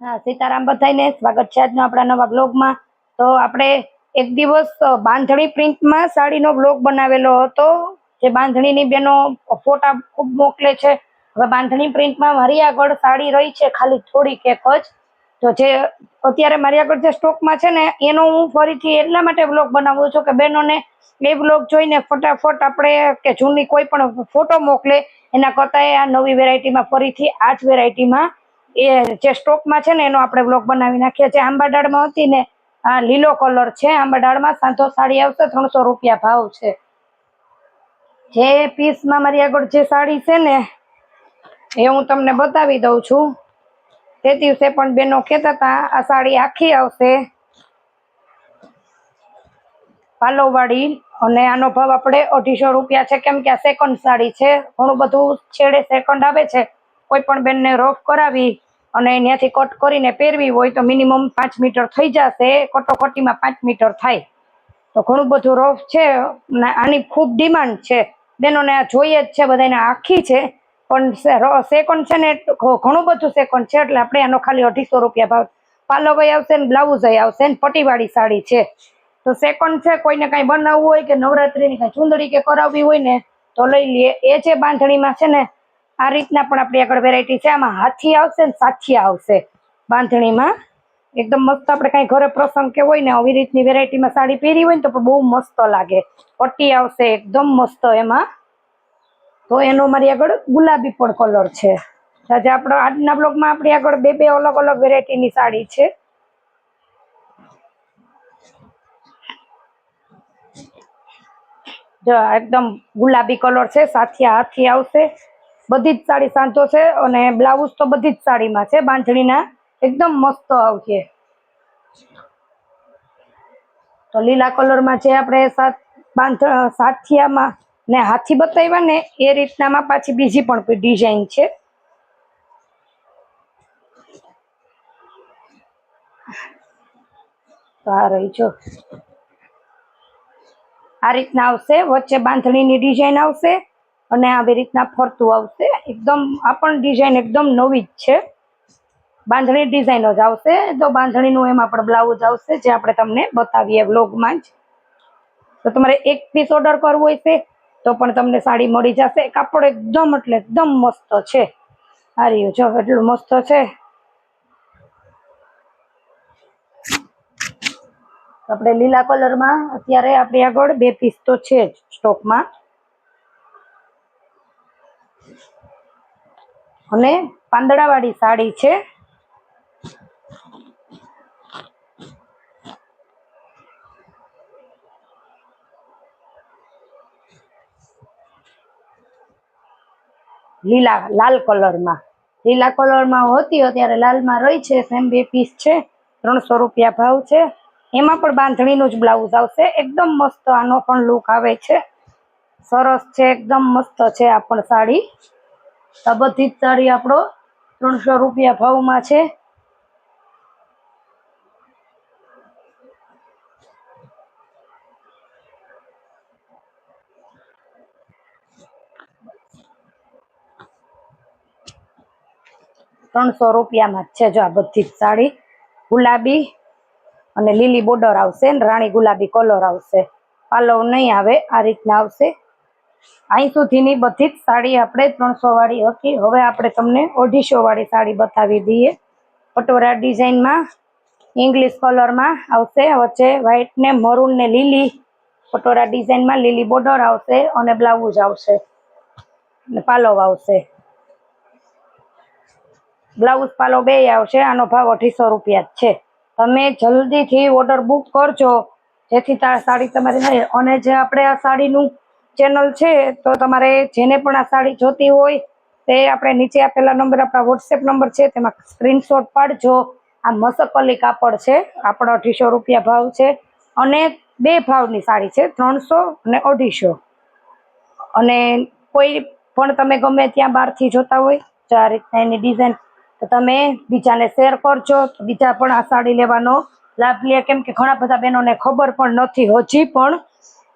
હા, સીતારામ બધાને સ્વાગત છે આજનો આપણા નવા બ્લોગમાં તો આપણે એક દિવસ બાંધણી પ્રિન્ટમાં સાડીનો બ્લોગ બનાવેલો હતો. જે બાંધણીની બેનો ફોટા ખૂબ મોકલે છે. હવે બાંધણી પ્રિન્ટમાં મારી આગળ સાડી રહી છે, ખાલી થોડીક એક જ. તો જે અત્યારે મારી આગળ જે સ્ટોકમાં છે ને, એનો હું ફરીથી એટલા માટે બ્લોગ બનાવું છું કે બહેનોને એ બ્લોગ જોઈને ફટાફટ આપણે કે જૂની કોઈ પણ ફોટો મોકલે. એના કરતાં આ નવી વેરાયટીમાં ફરીથી આ જ વેરાયટીમાં એ જે સ્ટોકમાં છે ને એનો આપણે બ્લોક બનાવી નાખીએ છીએ. આંબા ડાળમાં હતી ને, આ લીલો કલર છે. આંબા ડાળમાં સાંધો સાડી આવશે, ત્રણસો રૂપિયા ભાવ છે. જે પીસમાં મારી આગળ જે સાડી છે ને, એ હું તમને બતાવી દઉં છું. તે દિવસે પણ બેનો કહેતા હતા, આ સાડી આખી આવશે. પાલોવાળી અને આનો ભાવ આપણે અઢીસો રૂપિયા છે. કેમ કે આ સેકન્ડ સાડી છે. ઘણું બધું છેડે સેકન્ડ આવે છે. કોઈ પણ બેનને રફ કરાવી અને ત્યાંથી કટ કરીને પહેરવી હોય તો મિનિમમ પાંચ મીટર થઈ જશે, કટોકટીમાં પાંચ મીટર થાય. તો ઘણું બધું રફ છે આની ખૂબ ડિમાન્ડ છે. બેનોને આ જોઈએ જ છે બધાને આખી છે, પણ સેકન્ડ છે ને ઘણું બધું સેકન્ડ છે, એટલે આપણે આનો ખાલી અઢીસો રૂપિયા ભાવ. પાલવય આવશે ને, બ્લાઉઝ આવશે ને, પટીવાળી સાડી છે. તો સેકન્ડ છે, કોઈને કાંઈ બનાવવું હોય કે નવરાત્રીની કાંઈ ચૂંદડી કે કરાવવી હોય ને, તો લઈ લઈએ એ જે બાંધણીમાં છે ને આ રીતના પણ આપણી આગળ વેરાયટી છે. આમાં હાથી આવશે ને સાથિયા આવશે. બાંધણીમાં એકદમ મસ્ત આપણે કાંઈ ઘરે પ્રસંગ કે હોય ને આવી રીતની વેરાયટીમાં સાડી પહેરી હોય ને તો બહુ મસ્ત લાગે. પટ્ટી આવશે એકદમ મસ્ત એમાં. તો એનો મારી આગળ ગુલાબી પણ કલર છે. આજે આપણો આજના બ્લોગમાં આપણી આગળ બે બે અલગ અલગ વેરાયટીની સાડી છે. જો એકદમ ગુલાબી કલર છે. સાથિયા હાથી આવશે. બધી જ સાડી સાંચો છે અને બ્લાઉઝ તો બધી જ સાડીમાં છે. બાંધણીના એકદમ મસ્ત આવશે. તો લીલા કલરમાં જે આપણે સાત બાંધ સાથિયામાં ને હાથી બતાવ્યા ને એ રીતનામાં પાછી બીજી પણ ડિઝાઇન છે. તો જો. આ રીતના આવશે. વચ્ચે બાંધણીની ડિઝાઇન આવશે. અને આવી રીતના ફરતું આવશે. એકદમ, આ પણ ડિઝાઇન એકદમ નવી જ છે. બાંધણી ડિઝાઇન જ આવશે. તો બાંધણીનું એમાં પણ બ્લાઉઝ આવશે, જે આપણે તમને બતાવીએ વ્લોગમાં જ. તો તમારે એક પીસ ઓર્ડર કરવો છે, તો પણ તમને સાડી મળી જશે. કાપડ એકદમ એટલે એકદમ મસ્ત છે. આ રહ્યું જો એટલું મસ્ત છે. આપણે લીલા કલરમાં, અત્યારે આપણી આગળ બે પીસ તો છે જ સ્ટોકમાં અને પાંદડાવાળી સાડી છે. લીલા, લાલ કલરમાં. લીલા કલરમાં હોતી અત્યારે લાલમાં રહી છે, સેમ બે પીસ છે, ત્રણસો રૂપિયા ભાવ છે. એમાં પણ બાંધણીનું જ બ્લાઉઝ આવશે. એકદમ મસ્ત આનો પણ લુક આવે છે. સરસ છે, એકદમ મસ્ત છે આ પણ સાડી. આ બધી જ સાડી આપણો ત્રણસો રૂપિયા ભાવમાં છે. ત્રણસો રૂપિયામાં જ છે જો આ બધી જ સાડી. ગુલાબી અને લીલી બોર્ડર આવશે રાણી ગુલાબી કલર આવશે. પાલવ નહીં આવે, આ રીતના આવશે. અહીં સુધીની બધી જ સાડી આપણે ત્રણસો વાળી હતી. હવે આપણે તમને અઢીસો વાળી સાડી બતાવી દઈએ. પટોરા ડિઝાઇનમાં ઇંગ્લિશ કલરમાં આવશે. વચ્ચે વ્હાઇટ ને મરૂન ને લીલી, પટોરા ડિઝાઇનમાં લીલી બોર્ડર આવશે અને બ્લાઉઝ આવશે. અને પાલવ આવશે. બ્લાઉઝ પાલો બે આવશે. આનો ભાવ અઢીસો રૂપિયા જ છે. તમે જલ્દીથી ઓર્ડર બુક કરજો. જેથી સાડી તમારી અને જે આપણે આ સાડીનું ચેનલ છે, તો તમારે જેને પણ આ સાડી જોતી હોય, તે આપણે નીચે આપેલા નંબર આપણા વોટ્સએપ નંબર છે, તેમાં સ્ક્રીનશોટ પાડજો. આ મસકલી કાપડ છે, આપણો અઢીસો રૂપિયા ભાવ છે, અને બે ભાવની સાડી છે, ત્રણસો અને અઢીસો. અને કોઈ પણ તમે ગમે ત્યાં બહારથી જોતા હોય તો આ રીતના એની ડિઝાઇન તો તમે બીજાને શેર કરજો બીજા પણ આ સાડી લેવાનો લાભ લે. કેમ કે ઘણા બધા બહેનોને ખબર પણ નથી હજી પણ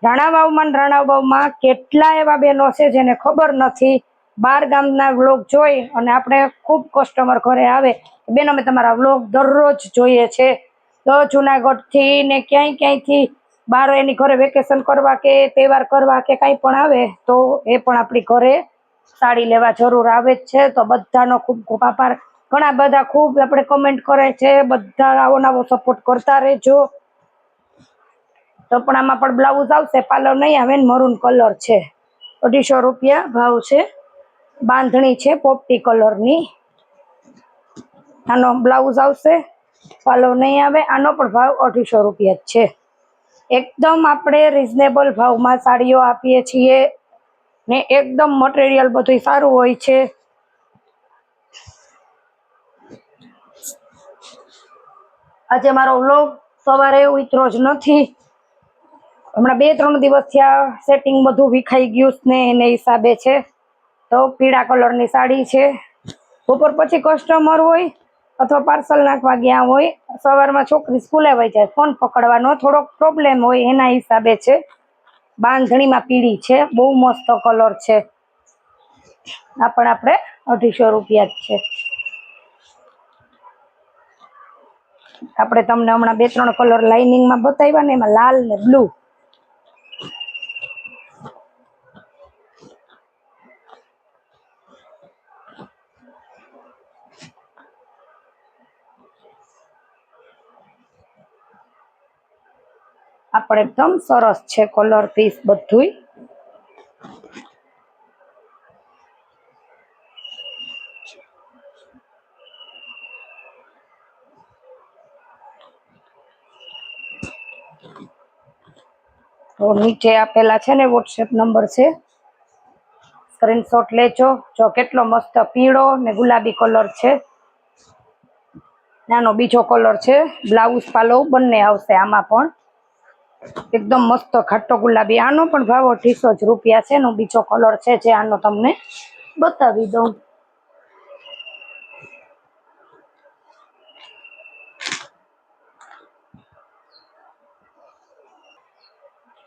રાણાવાવમાં રાણાવાવમાં કેટલા એવા બહેનો છે જેને ખબર નથી. બાર ગામના વ્લોગ જોઈ અને આપણે ખૂબ કસ્ટમર ઘરે આવે. બેન, અમે તમારા વ્લોગ દરરોજ જોઈએ છે. તો જુનાગઢથી ને ક્યાંય ક્યાંયથી બાર એની ઘરે વેકેશન કરવા કે તહેવાર કરવા કે કાંઈ પણ આવે, તો એ પણ આપણી ઘરે સાડી લેવા જરૂર આવે જ છે. તો બધાનો ખૂબ ખૂબ આભાર. ઘણા બધા ખૂબ આપણે કમેન્ટ કરે છે. બધા આવો નવો સપોર્ટ કરતા રહેજો. તો પણ આમાં પણ બ્લાઉઝ આવશે પાલર નહીં આવે ને મરૂન કલર છે. અઢીસો રૂપિયા ભાવ છે. બાંધણી છે પોપટી કલરની. આનો બ્લાઉઝ આવશે પાલવ નહીં આવે, આનો પણ ભાવ અઢીસો રૂપિયા જ છે. એકદમ આપણે રિઝનેબલ ભાવમાં સાડીઓ આપીએ છીએ ને એકદમ મટીરિયલ બધું સારું હોય છે. આજે મારો વ્લોગ સવારે ઉતરો જ નથી. હમણાં બે, ત્રણ દિવસ થયા સેટિંગ બધું વિખાઈ ગયું ને એને હિસાબે છે. તો પીળા કલરની સાડી છે. બપોર પછી કસ્ટમર હોય અથવા પાર્સલ નાખવા ગયા હોય, સવારમાં છોકરી સ્કૂલે વહી જાય ફોન પકડવાનો થોડોક પ્રોબ્લેમ હોય એના હિસાબે છે. બાંધણીમાં પીળી છે, બહુ મસ્ત કલર છે. આ પણ આપણે અઢીસો રૂપિયા જ છે. આપણે તમને હમણાં બે, ત્રણ કલર લાઇનિંગમાં બતાવ્યા ને, એમાં લાલ ને બ્લુ આપણે એકદમ સરસ છે કલર પીસ બધુંય. તો નીચે આપેલા છે ને વોટ્સએપ નંબર છે. સ્ક્રીનશોટ લેજો. જો કેટલો મસ્ત પીળો ને ગુલાબી કલર છે. નાનો બીજો કલર છે. બ્લાઉઝ પાલો બંને આવશે આમાં પણ. એકદમ મસ્ત ખાટો ગુલાબી. આનો પણ ભાવ અઢીસો જ રૂપિયા છે એનો બીજો કલર છે જે આનો તમને બતાવી દઉં.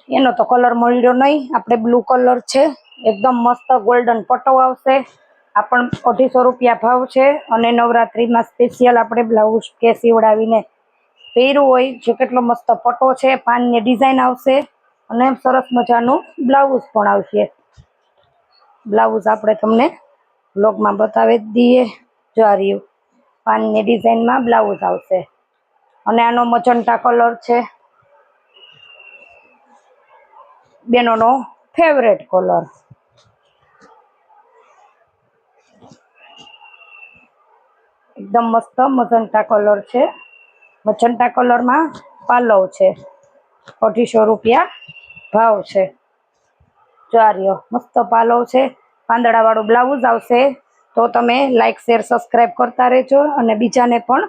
એનો તો કલર મળ્યો નહીં. આપણે બ્લુ કલર છે. એકદમ મસ્ત ગોલ્ડન પટ્ટો આવશે. આ પણ અઢીસો રૂપિયા ભાવ છે. અને નવરાત્રિમાં સ્પેશિયલ આપણે બ્લાઉઝ કે સીવડાવીને પહેર્યું હોય, જે કેટલો મસ્ત પટ્ટો છે, પાનની ડિઝાઇન આવશે. અને સરસ મજાનું બ્લાઉઝ પણ આવશે. બ્લાઉઝ આપણે તમને બ્લોગમાં બતાવી દઈએ. જો આ પાનની ડિઝાઇનમાં બ્લાઉઝ આવશે. અને આનો મજંટા કલર છે. બેનોનો ફેવરેટ કલર એકદમ મસ્ત મજંટા કલર છે. મજંટા કલરમાં પાલવ છે. અઢીસો રૂપિયા ભાવ છે. જો મસ્ત પાલવ છે. પાંદડાવાળું બ્લાઉઝ આવશે તો તમે લાઈક, શેર સબસ્ક્રાઈબ કરતા રહેજો અને બીજાને પણ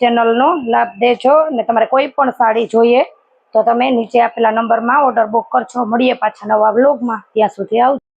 ચેનલનો લાભ દેજો અને તમારે કોઈ પણ સાડી જોઈએ તો તમે નીચે આપેલા નંબરમાં ઓર્ડર બુક કરજો. મળીએ પાછા નવા બ્લોગમાં ત્યાં સુધી આવજો.